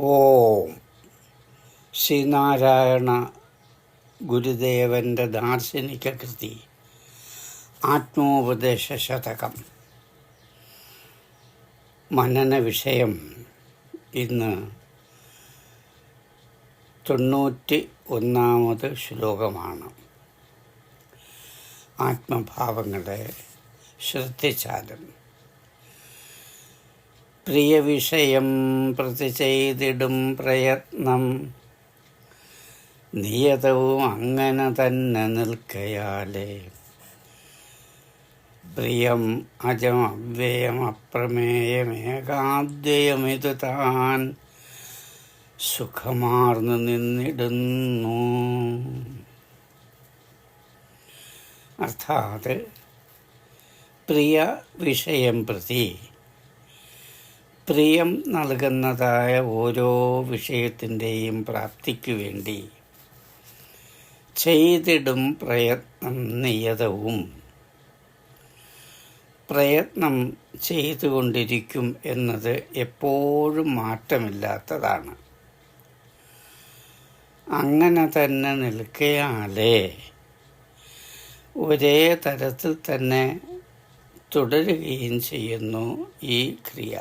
ഓം. ശ്രീനാരായണ ഗുരുദേവന്റെ ദാർശനിക കൃതി ആത്മോപദേശ ശതകം. മനന വിഷയം ഇന്ന് തൊണ്ണൂറ്റി ഒന്നാമത് ശ്ലോകമാണ്. ആത്മഭാവങ്ങളെ ശ്രദ്ധിച്ചാലും പ്രിയ വിഷയം പ്രതി ചെയ്തിടും പ്രയത്നം. നിയതവും അങ്ങനെ തന്നെ നിൽക്കയാലേ. പ്രിയം അജം അവ്യയം അപ്രമേയമേകാദ്വയമിതു താൻ സുഖമാർന്നു നിന്നിടുന്നു. അർത്ഥാത് പ്രിയ വിഷയം പ്രതി പ്രിയം നൽകുന്നതായ ഓരോ വിഷയത്തിന്റെയും പ്രാപ്തിക്കു വേണ്ടി ചെയ്തിടും പ്രയത്നം നിയതവും. പ്രയത്നം ചെയ്തുകൊണ്ടിരിക്കും എന്നത് എപ്പോഴും മാറ്റമില്ലാത്തതാണ്. അങ്ങനെ തന്നെ നിൽക്കയാലേ ഒരേ തരത്തിൽ തന്നെ തുടരുകയും ചെയ്യുന്നു ഈ ക്രിയ.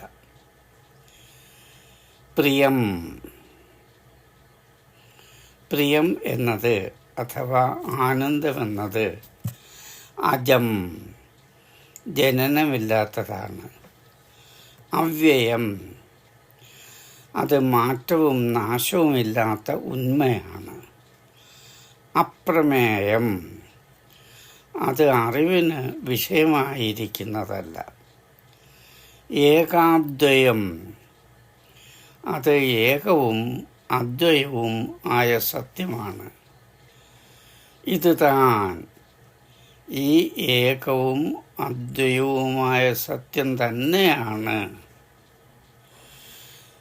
പ്രിയം. പ്രിയം എന്നത് അഥവാ ആനന്ദമെന്നത് അജം. ജനനമില്ലാത്തതാണ്. അവ്യയം. അത് മാറ്റവും നാശവുമില്ലാത്ത ഉന്മയാണ്. അപ്രമേയം. അത് അറിവിന് വിഷയമായിരിക്കുന്നതല്ല. ഏകാദ്വയം അത് ഏകവും അദ്വയവും ആയ സത്യമാണ്. ഇത് താൻ ഈ ഏകവും അദ്വയവുമായ സത്യം തന്നെയാണ്.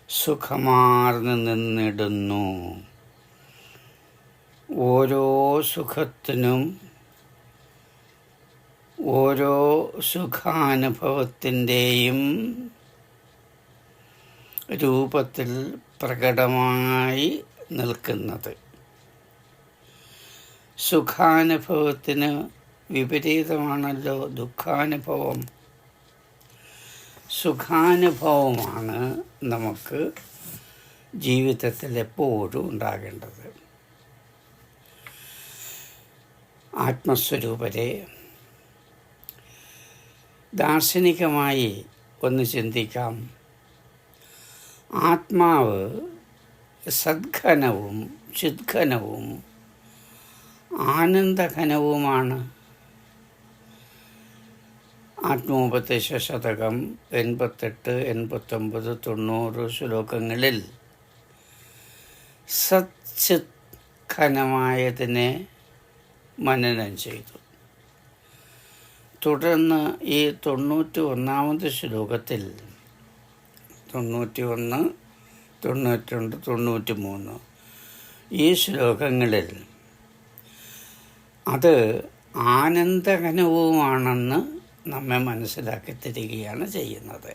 സുഖമാർന്ന് നിന്നിടുന്നു. ഓരോ സുഖത്തിനും ഓരോ സുഖാനുഭവത്തിന്റെയും രൂപത്തിൽ പ്രകടമായി നിൽക്കുന്നത്. സുഖാനുഭവത്തിന് വിപരീതമാണല്ലോ ദുഃഖാനുഭവം. സുഖാനുഭവമാണ് നമുക്ക് ജീവിതത്തിൽ എപ്പോഴും ഉണ്ടാകേണ്ടത്. ആത്മസ്വരൂപരെ ദാർശനികമായി ഒന്ന് ചിന്തിക്കാം. ആത്മാവ് സദ്ഘനവും ചിദ്ഘനവും ആനന്ദഘനവുമാണ്. ആത്മോപദേശ ശതകം എൺപത്തെട്ട് എൺപത്തൊമ്പത് തൊണ്ണൂറ് ശ്ലോകങ്ങളിൽ സച്ചിത് ഘനമായതിനെ മനനം ചെയ്തു. തുടർന്ന് ഈ തൊണ്ണൂറ്റി ഒന്നാമത് ശ്ലോകത്തിൽ തൊണ്ണൂറ്റി ഒന്ന് തൊണ്ണൂറ്റി രണ്ട് തൊണ്ണൂറ്റി മൂന്ന് ഈ ശ്ലോകങ്ങളിൽ അത് ആനന്ദഘനവുമാണെന്ന് നമ്മെ മനസ്സിലാക്കി തരികയാണ് ചെയ്യുന്നത്.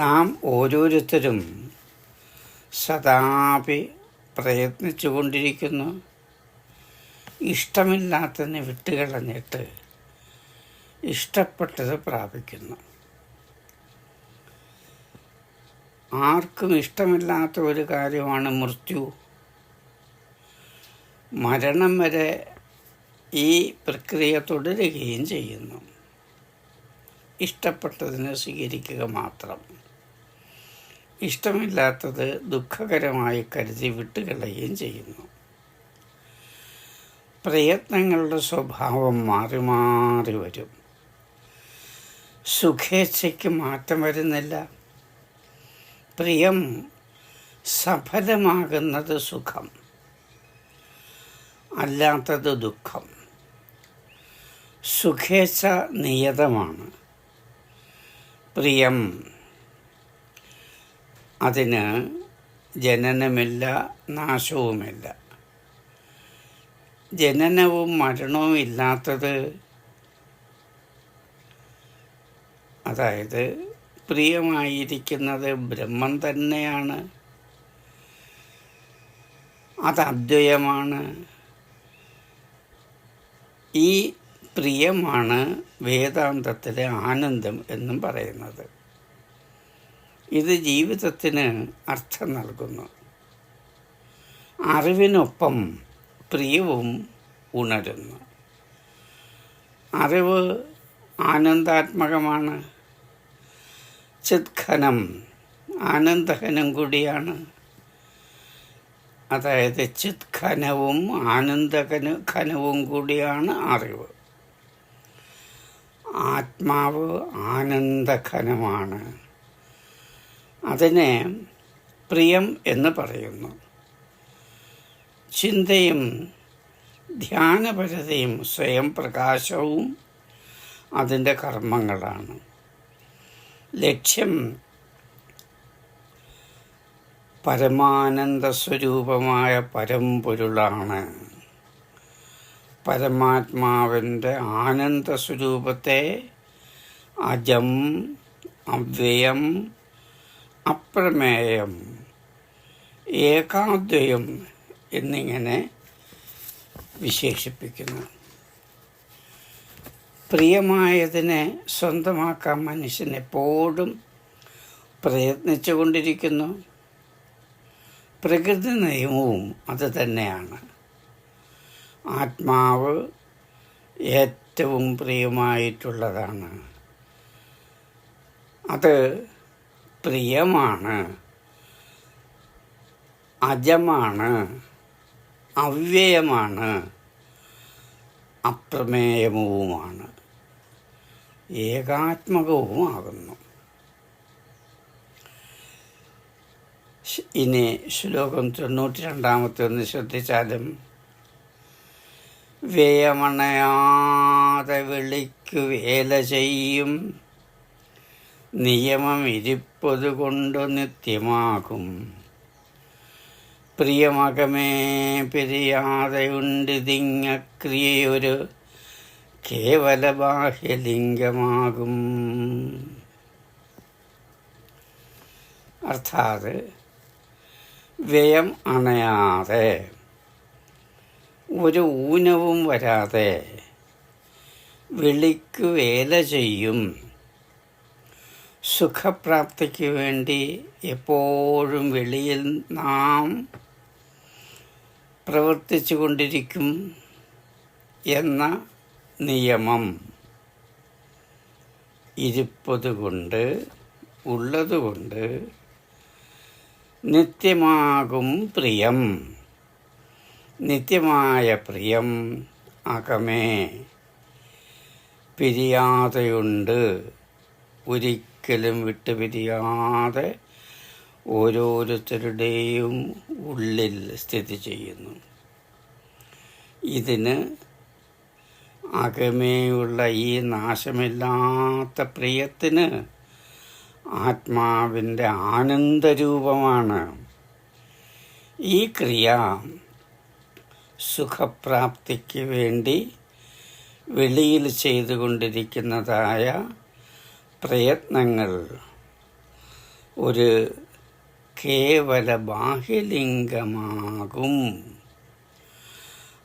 നാം ഓരോരുത്തരും സദാപി പ്രയത്നിച്ചു കൊണ്ടിരിക്കുന്നു. ഇഷ്ടമില്ലാത്തതിനെ വിട്ടുകളഞ്ഞിട്ട് ഇഷ്ടപ്പെട്ടത് പ്രാപിക്കുന്നു. ആർക്കും ഇഷ്ടമില്ലാത്ത ഒരു കാര്യമാണ് മൃത്യു. മരണം വരെ ഈ പ്രക്രിയ തുടരുകയും ചെയ്യുന്നു. ഇഷ്ടപ്പെട്ടതിനെ സ്വീകരിക്കുക മാത്രം. ഇഷ്ടമില്ലാത്തത് ദുഃഖകരമായി കരുതി വിട്ടുകളയുകയും ചെയ്യുന്നു. പ്രയത്നങ്ങളുടെ സ്വഭാവം മാറി മാറി വരും. സുഖേച്ഛയ്ക്ക് മാറ്റം വരുന്നില്ല. പ്രിയം സഫലമാകുന്നത് സുഖം അല്ലാത്തത് ദുഃഖം. സുഖേച്ഛ നിയതമാണ്. പ്രിയം അതിന് ജനനമില്ല നാശവുമില്ല. ജനനവും മരണവും ഇല്ലാത്തത് അതായത് പ്രിയമായിരിക്കുന്നത് ബ്രഹ്മം തന്നെയാണ്. അത് അദ്വയമാണ്. ഈ പ്രിയമാണ് വേദാന്തത്തിലെ ആനന്ദം എന്നും പറയുന്നത്. ഇത് ജീവിതത്തിന് അർത്ഥം നൽകുന്നു. അറിവിനൊപ്പം പ്രിയവും ഉണരുന്നു. അറിവ് ആനന്ദാത്മകമാണ്. ചിത്ഖനം ആനന്ദഘനം കൂടിയാണ്. അതായത് ചിത്ഖനവും ആനന്ദഘന ഖനവും കൂടിയാണ് അറിവ്. ആത്മാവ് ആനന്ദഘനമാണ്. അതിനെ പ്രിയം എന്ന് പറയുന്നു. ചിന്തയും ധ്യാനപരതയും സ്വയം പ്രകാശവും അതിന്റെ കർമ്മങ്ങളാണ്. ലക്ഷ്യം. പരമാനന്ദ സ്വരൂപമായ പരമ്പൊരുളാണ്. പരമാത്മാവിന്റെ ആനന്ദ സ്വരൂപത്തെ അജം അവ്യയം അപ്രമേയം ഏകാദ്വയം എന്നിങ്ങനെ വിശേഷിപ്പിക്കുന്നു. പ്രിയമായതിനെ സ്വന്തമാക്കാൻ മനുഷ്യൻ എപ്പോഴും പ്രയത്നിച്ചു കൊണ്ടിരിക്കുന്നു. പ്രകൃതി നിയമവും അത് തന്നെയാണ്. ആത്മാവ് ഏറ്റവും പ്രിയമായിട്ടുള്ളതാണ്. അത് പ്രിയമാണ് അജമാണ് അവ്യയമാണ് അപ്രമേയവുമാണ്. ഏകാത്മകവുമാകുന്നു ഇനി ശ്ലോകം തൊണ്ണൂറ്റി രണ്ടാമത്തെ ഒന്ന് ശ്രദ്ധിച്ചാലും വ്യയമണയാതെ വിളിക്കു വേല ചെയ്യും. നിയമം ഇരിപ്പത് കൊണ്ടു നിത്യമാകും. പ്രിയമകമേ പിരിയാതെയുണ്ടിതിങ്ങക്രിയൊരു കേവല ബാഹ്യലിംഗമാകും അർത്ഥാത് വ്യയം അണയാതെ ഒരു ഊനവും വരാതെ വിളിക്ക് വേല ചെയ്യും. സുഖപ്രാപ്തിക്ക് വേണ്ടി എപ്പോഴും വെളിയിൽ നാം പ്രവർത്തിച്ചു കൊണ്ടിരിക്കും എന്ന നിയമം ഇരുപ്പതുകൊണ്ട് ഉള്ളതുകൊണ്ട് നിത്യമാകും പ്രിയം. നിത്യമായ പ്രിയം അകമേ. പിരിയാതെയുണ്ട് ഒരിക്കലും വിട്ടുപിരിയാതെ ഓരോരുത്തരുടെയും ഉള്ളിൽ സ്ഥിതി ചെയ്യുന്നു. ഇതിന് അകമേയുള്ള ഈ നാശമില്ലാത്ത പ്രിയത്തിന് ആത്മാവിന്റെ ആനന്ദരൂപമാണ്. ഈ ക്രിയ സുഖപ്രാപ്തിക്ക് വേണ്ടി വെളിയിൽ ചെയ്തുകൊണ്ടിരിക്കുന്നതായ പ്രയത്നങ്ങൾ. ഒരു കേവല ബാഹ്യലിംഗമാകും.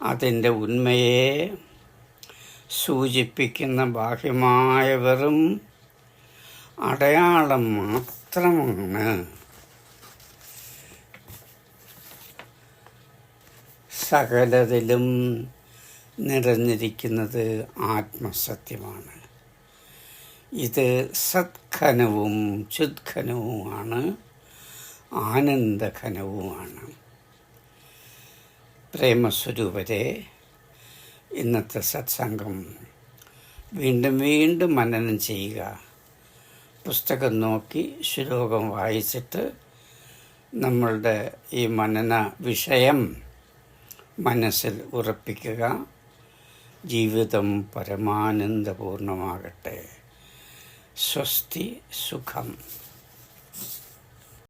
അതിന്റെ ഉണ്മയെ സൂചിപ്പിക്കുന്ന ബാഹ്യമായ വെറും അടയാളം മാത്രമാണ്. സകലതിലും നിറഞ്ഞിരിക്കുന്നത് ആത്മസത്യമാണ്. ഇത് സത്ഖനവും ചുദ്ഖനവുമാണ് ആനന്ദഘനവുമാണ്. പ്രേമസ്വരൂപരെ ഇന്നത്തെ സത്സംഗം. വീണ്ടും വീണ്ടും മനനം ചെയ്യുക. പുസ്തകം നോക്കി ശ്ലോകം വായിച്ചിട്ട് നമ്മളുടെ ഈ മനന വിഷയം മനസ്സിൽ ഉറപ്പിക്കുക. ജീവിതം പരമാനന്ദപൂർണമാകട്ടെ. സ്വസ്തി സുഖം.